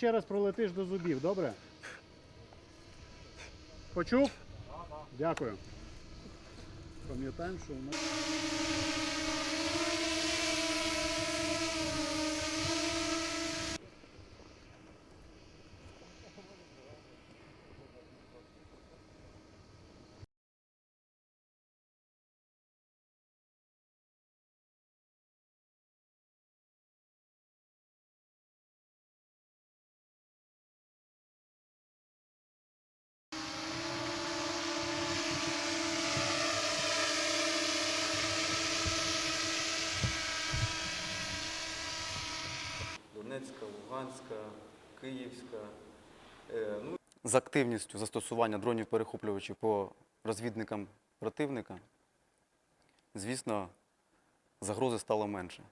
ще раз пролетиш до зубів, добре? Почув? Дякую. Пам'ятаємо, що у нас. Донецька, Луганська, Київська. Е, ну, З активністю застосування дронів-перехоплювачів по розвідникам противника, звісно, загрози стало менше.